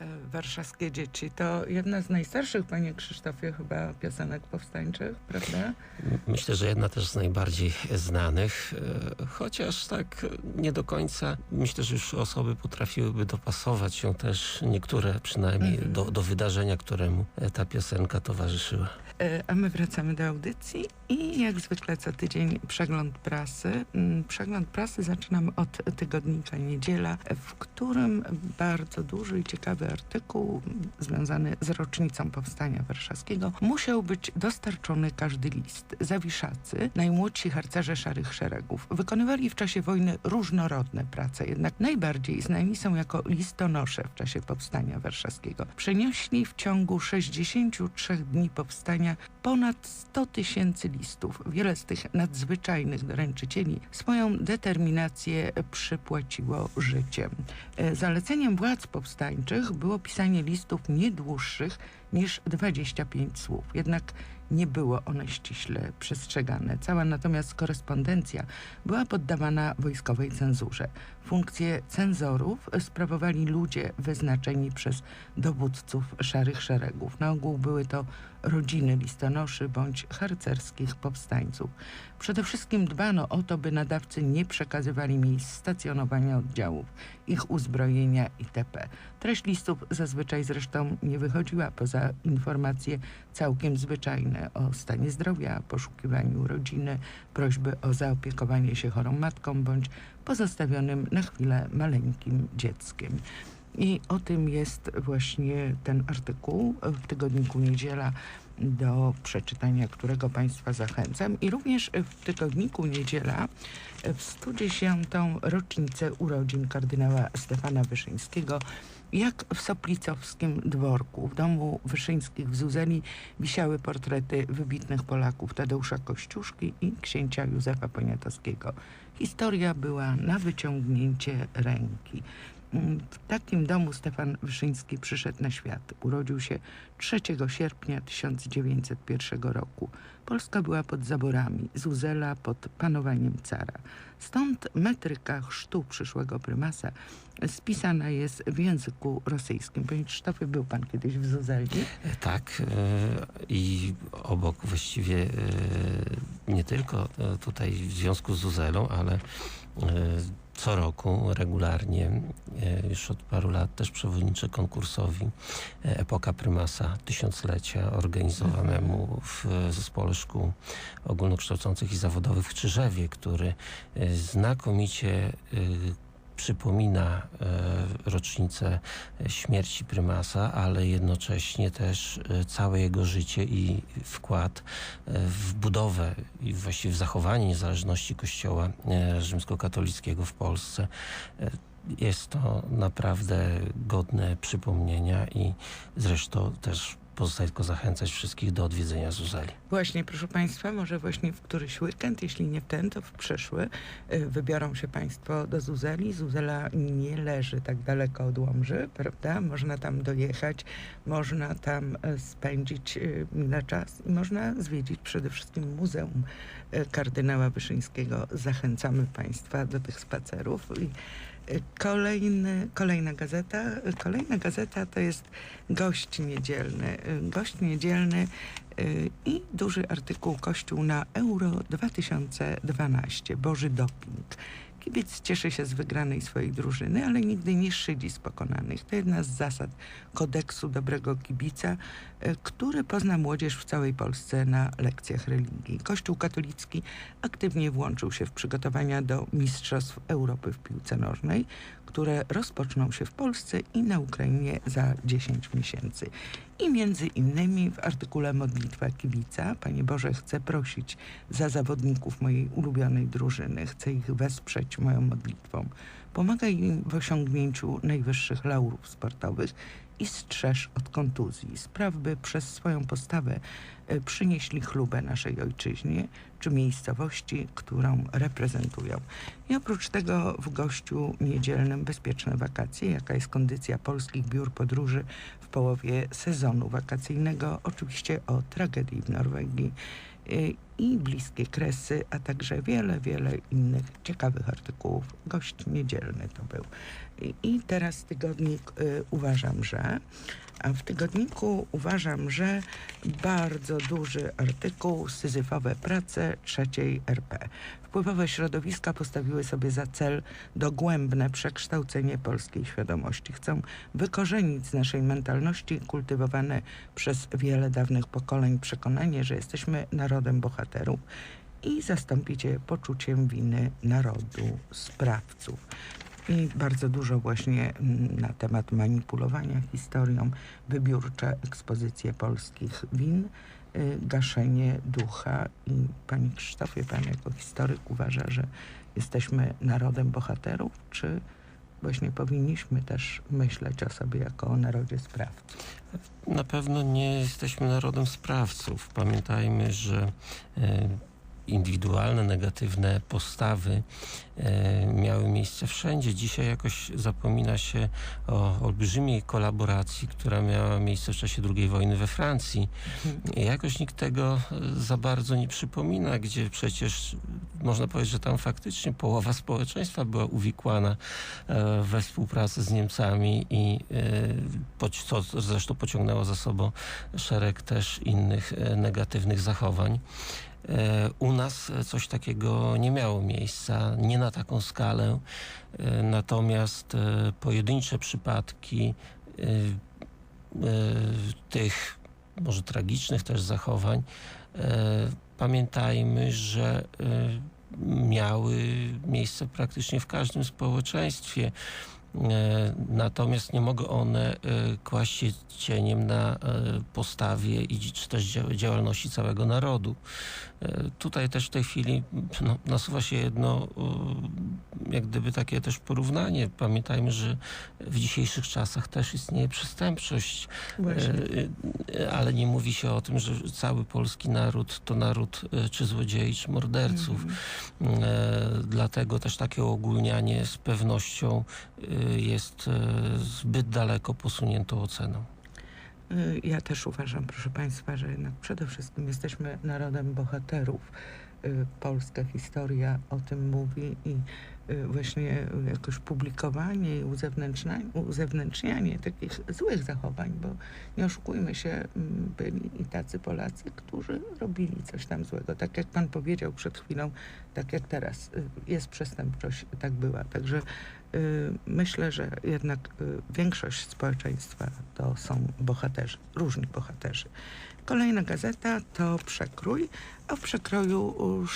E, Warszawskie dzieci to jedna z najstarszych, panie Krzysztofie, chyba piosenek powstańczych, prawda? Myślę, że jedna też z najbardziej znanych, e, chociaż tak nie do końca. Myślę, że już osoby potrafiłyby dopasować się też niektóre przynajmniej Mhm. do, do wydarzenia, któremu e, ta piosenka towarzyszyła. E, A my wracamy do audycji i jak zwykle co tydzień przegląd prasy. Mm, Przegląd prasy zaczynamy od tygodnika Niedziela, w którym bardzo duży i ciekawy artykuł związany z rocznicą Powstania Warszawskiego musiał być dostarczony każdy list. Zawiszacy, najmłodsi harcerze Szarych Szeregów, wykonywali w czasie wojny różnorodne prace, jednak najbardziej znani są jako listonosze w czasie Powstania Warszawskiego. Przenieśli w ciągu 63 dni powstania ponad 100 tysięcy listów. Wiele z tych nadzwyczajnych doręczycieli swoją determinację przypłaciło życiem. E, Zaleceniem władz powstańczych było pisanie listów nie dłuższych niż 25 słów. Jednak nie było one ściśle przestrzegane. Cała natomiast korespondencja była poddawana wojskowej cenzurze. Funkcje cenzorów sprawowali ludzie wyznaczeni przez dowódców szarych szeregów. Na ogół były to rodziny listonoszy bądź harcerskich powstańców. Przede wszystkim dbano o to, by nadawcy nie przekazywali miejsc stacjonowania oddziałów, ich uzbrojenia itp. Treść listów zazwyczaj zresztą nie wychodziła poza informacje całkiem zwyczajne o stanie zdrowia, poszukiwaniu rodziny, prośby o zaopiekowanie się chorą matką bądź pozostawionym na chwilę maleńkim dzieckiem. I o tym jest właśnie ten artykuł w tygodniku Niedziela, do przeczytania którego Państwa zachęcam. I również w tygodniku Niedziela w 110. rocznicę urodzin kardynała Stefana Wyszyńskiego jak w Soplicowskim dworku, w domu Wyszyńskich w Zuzeli wisiały portrety wybitnych Polaków Tadeusza Kościuszki i księcia Józefa Poniatowskiego. Historia była na wyciągnięcie ręki. Mm, W takim domu Stefan Wyszyński przyszedł na świat. Urodził się 3 sierpnia 1901 roku. Polska była pod zaborami, Zuzela pod panowaniem cara. Stąd metryka chrztu przyszłego prymasa spisana jest w języku rosyjskim. Panie Krzysztofie, był pan kiedyś w Zuzeli? E, Tak e, i obok właściwie e, nie tylko tutaj w związku z Zuzelą, ale co roku regularnie, e, już od paru lat też przewodniczę konkursowi e, Epoka Prymasa Tysiąclecia organizowanemu w e, Zespole Szkół Ogólnokształcących i Zawodowych w Czyżewie, który znakomicie przypomina e, rocznicę śmierci prymasa, ale jednocześnie też e, całe jego życie i wkład e, w budowę i właściwie w zachowanie niezależności Kościoła rzymskokatolickiego w Polsce. Jest to naprawdę godne przypomnienia i zresztą też pozostaje tylko zachęcać wszystkich do odwiedzenia Zuzeli. Właśnie, proszę Państwa, może właśnie w któryś weekend, jeśli nie w ten, to w przyszły, y, wybiorą się Państwo do Zuzeli. Zuzela nie leży tak daleko od Łomży, prawda? Można tam dojechać, można tam e, spędzić y, mile czas i można zwiedzić przede wszystkim Muzeum y, Kardynała Wyszyńskiego. Zachęcamy Państwa do tych spacerów. I y, Kolejny, kolejna gazeta. Kolejna gazeta to jest gość niedzielny. Gość niedzielny y, i duży artykuł Kościół na Euro 2012. Boży doping. Kibic cieszy się z wygranej swojej drużyny, ale nigdy nie szydzi z pokonanych. To jedna z zasad kodeksu dobrego kibica, y, który pozna młodzież w całej Polsce na lekcjach religii. Kościół katolicki aktywnie włączył się w przygotowania do Mistrzostw Europy w piłce nożnej, które rozpoczną się w Polsce i na Ukrainie za 10 miesięcy. I między innymi w artykule Modlitwa Kibica, Panie Boże, chcę prosić za zawodników mojej ulubionej drużyny, chcę ich wesprzeć moją modlitwą. Pomagaj im w osiągnięciu najwyższych laurów sportowych i strzeż od kontuzji. Spraw, by przez swoją postawę e, przynieśli chlubę naszej ojczyźnie czy miejscowości, którą reprezentują. I oprócz tego w gościu niedzielnym bezpieczne wakacje, jaka jest kondycja polskich biur podróży w połowie sezonu wakacyjnego. Oczywiście o tragedii w Norwegii y, i bliskie kresy, a także wiele, wiele innych ciekawych artykułów. Gość niedzielny to był. I, i teraz tygodnik y, uważam, że a w tygodniku uważam, że bardzo duży artykuł Syzyfowe prace trzeciej RP. Wpływowe środowiska postawiły sobie za cel dogłębne przekształcenie polskiej świadomości. Chcą wykorzenić z naszej mentalności kultywowane przez wiele dawnych pokoleń przekonanie, że jesteśmy narodem bohaterów i zastąpić je poczuciem winy narodu, sprawców. I bardzo dużo właśnie mm, na temat manipulowania historią, wybiórcze ekspozycje polskich win, y, gaszenie ducha. I Panie Krzysztofie, Pan jako historyk uważa, że jesteśmy narodem bohaterów, czy właśnie powinniśmy też myśleć o sobie jako o narodzie sprawców? Na pewno nie jesteśmy narodem sprawców. Pamiętajmy, że e, indywidualne, negatywne postawy e, miały miejsce wszędzie. Dzisiaj jakoś zapomina się o olbrzymiej kolaboracji, która miała miejsce w czasie II wojny we Francji. I jakoś nikt tego e, za bardzo nie przypomina, gdzie przecież można powiedzieć, że tam faktycznie połowa społeczeństwa była uwikłana e, we współpracę z Niemcami i co zresztą pociągnęło za sobą szereg też innych negatywnych zachowań. E, U nas coś takiego nie miało miejsca, nie na taką skalę. E, Natomiast e, pojedyncze przypadki tych może tragicznych też zachowań, pamiętajmy, że miały miejsce praktycznie w każdym społeczeństwie. E, Natomiast nie mogą one e, kłaść się cieniem na e, postawie i czy też dzia- działalności całego narodu. Tutaj też w tej chwili no, nasuwa się jedno, jak gdyby takie też porównanie. Pamiętajmy, że w dzisiejszych czasach też istnieje przestępczość, Właśnie. ale nie mówi się o tym, że cały polski naród to naród czy złodziei, czy morderców. Mhm. Dlatego też takie ogólnianie z pewnością jest e, zbyt daleko posuniętą oceną. Y, Ja też uważam, proszę Państwa, że jednak przede wszystkim jesteśmy narodem bohaterów. Y, Polska historia o tym mówi i właśnie jakoś publikowanie i uzewnętrznianie, takich złych zachowań, bo nie oszukujmy się, mm, byli i tacy Polacy, którzy robili coś tam złego. Tak jak Pan powiedział przed chwilą, tak jak teraz y, jest przestępczość, tak była. Także y, myślę, że jednak y, większość społeczeństwa to są bohaterzy, różni bohaterzy. Kolejna gazeta to Przekrój, a w Przekroju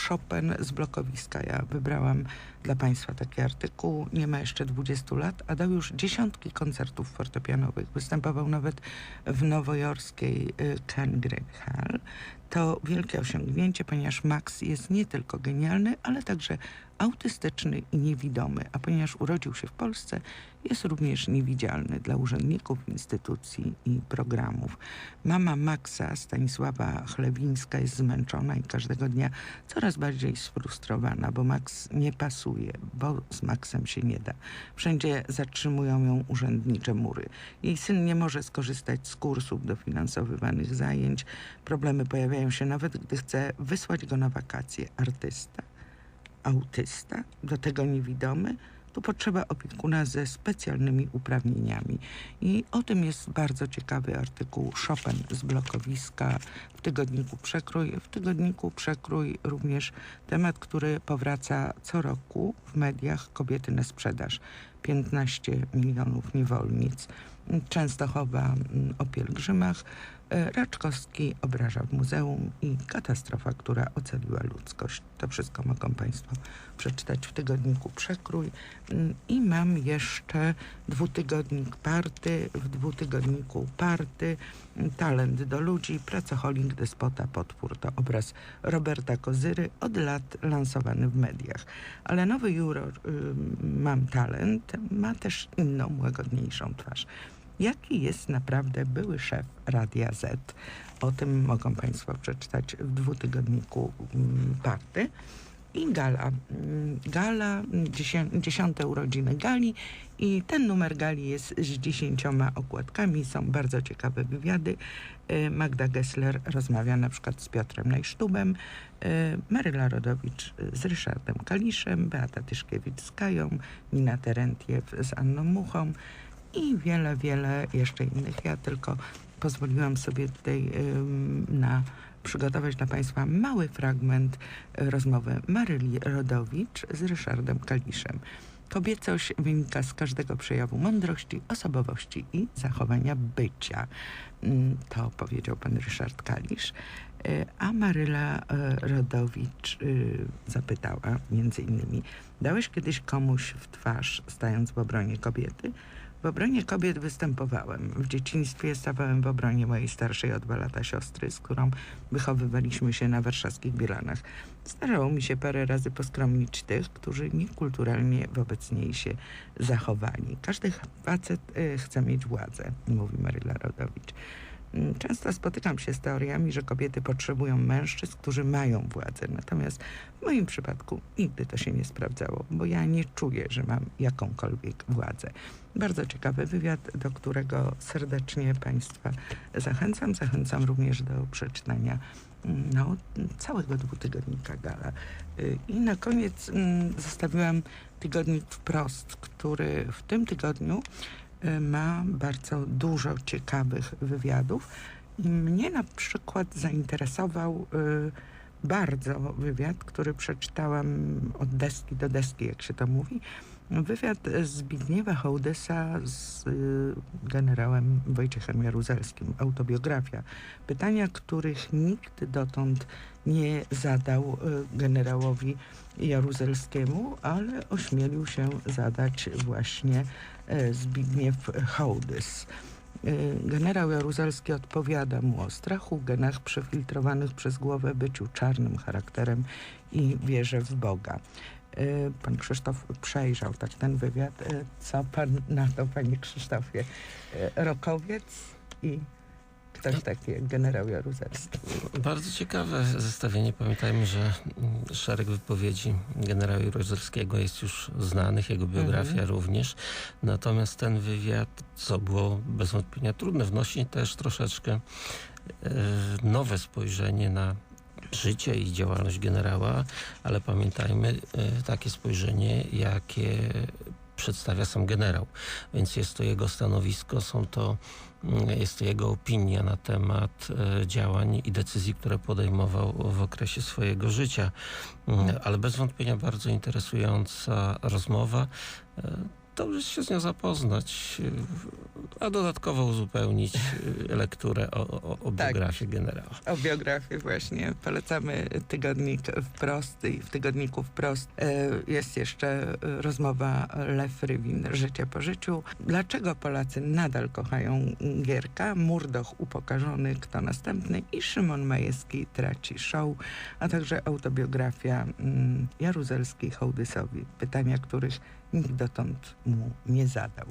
Chopin z blokowiska. Ja wybrałam dla Państwa taki artykuł. Nie ma jeszcze 20 lat, a dał już dziesiątki koncertów fortepianowych. Występował nawet w nowojorskiej y, Kengren Hall. To wielkie osiągnięcie, ponieważ Max jest nie tylko genialny, ale także autystyczny i niewidomy, a ponieważ urodził się w Polsce, jest również niewidzialny dla urzędników, instytucji i programów. Mama Maxa, Stanisława Chlewińska, jest zmęczona i każdego dnia coraz bardziej sfrustrowana, bo Max nie pasuje, bo z Maxem się nie da. Wszędzie zatrzymują ją urzędnicze mury. Jej syn nie może skorzystać z kursów dofinansowywanych zajęć. Problemy pojawiają się nawet, gdy chce wysłać go na wakacje. Artysta, autysta, do tego niewidomy, tu potrzeba opiekuna ze specjalnymi uprawnieniami. I o tym jest bardzo ciekawy artykuł Chopin z blokowiska w tygodniku Przekrój. W tygodniku Przekrój również temat, który powraca co roku w mediach kobiety na sprzedaż. 15 milionów niewolnic. Częstochowa mm, o pielgrzymach, Raczkowski obraża w muzeum i katastrofa, która ocaliła ludzkość. To wszystko mogą Państwo przeczytać w tygodniku Przekrój. Mm, I mam jeszcze dwutygodnik Party. W dwutygodniku Party mm, Talent do ludzi, pracocholik, despota, potwór. To obraz Roberta Kozyry, od lat lansowany w mediach. Ale nowy juror y, Mam Talent ma też inną, łagodniejszą twarz. Jaki jest naprawdę były szef Radia Z? O tym mogą Państwo przeczytać w dwutygodniku mm, Party. i gala. Mm, Gala, dziesię- dziesiąte urodziny gali i ten numer gali jest z dziesięcioma okładkami. Są bardzo ciekawe wywiady. Y, Magda Gessler rozmawia na przykład z Piotrem Najsztubem, y, Maryla Rodowicz z Ryszardem Kaliszem, Beata Tyszkiewicz z Kają, Nina Terentiew z Anną Muchą i wiele, wiele jeszcze innych. Ja tylko pozwoliłam sobie tutaj na przygotować dla Państwa mały fragment y, rozmowy Maryli Rodowicz z Ryszardem Kaliszem. Kobiecość wynika z każdego przejawu mądrości, osobowości i zachowania bycia. Mm, To powiedział pan Ryszard Kalisz. Y, A Maryla y, Rodowicz zapytała między innymi, dałeś kiedyś komuś w twarz, stając w obronie kobiety? W obronie kobiet występowałem. W dzieciństwie stawałem w obronie mojej starszej o dwa lata siostry, z którą wychowywaliśmy się na warszawskich Bielanach. Zdarzało mi się parę razy poskromnić tych, którzy niekulturalnie wobec niej się zachowali. Każdy facet y, chce mieć władzę, mówi Maryla Rodowicz. Często spotykam się z teoriami, że kobiety potrzebują mężczyzn, którzy mają władzę. Natomiast w moim przypadku nigdy to się nie sprawdzało, bo ja nie czuję, że mam jakąkolwiek władzę. Bardzo ciekawy wywiad, do którego serdecznie Państwa zachęcam. Zachęcam również do przeczytania mm, no, całego dwutygodnika Gala. Y, I na koniec mm, zostawiłam tygodnik wprost, który w tym tygodniu ma bardzo dużo ciekawych wywiadów. I mnie na przykład zainteresował y, bardzo wywiad, który przeczytałam od deski do deski, jak się to mówi. Wywiad Zbigniewa Hołdysa z y, generałem Wojciechem Jaruzelskim, autobiografia. Pytania, których nikt dotąd nie zadał y, generałowi Jaruzelskiemu, ale ośmielił się zadać właśnie y, Zbigniew Hołdys. Y, Generał Jaruzelski odpowiada mu o strachu, genach przefiltrowanych przez głowę, byciu czarnym charakterem i wierze w Boga. Y, Pan Krzysztof przejrzał tak ten wywiad. Co pan na to, panie Krzysztofie? Rokowiec i taki jak generał Jaruzelski. Bardzo ciekawe zestawienie. Pamiętajmy, że mm, szereg wypowiedzi generała Jaruzelskiego jest już znanych, jego biografia Mhm. również. Natomiast ten wywiad, co było bez wątpienia trudne, wnosi też troszeczkę e, nowe spojrzenie na życie i działalność generała, ale pamiętajmy e, takie spojrzenie, jakie przedstawia sam generał. Więc jest to jego stanowisko, są to, mm, jest to jego opinia na temat e, działań i decyzji, które podejmował w okresie swojego życia. Mm, Ale bez wątpienia bardzo interesująca rozmowa. Dobrze się z nią zapoznać, a dodatkowo uzupełnić e, lekturę o, o, o Tak. biografii generała. O biografię właśnie polecamy tygodnik wprost i w tygodniku wprost e, jest jeszcze rozmowa Lew Rywin, Życie po życiu. Dlaczego Polacy nadal kochają Gierka? Murdoch upokarzony, kto następny? I Szymon Majewski traci show, a także autobiografia mm, Jaruzelskiej Hołdysowi. Pytania, których nikt dotąd mu nie zadał.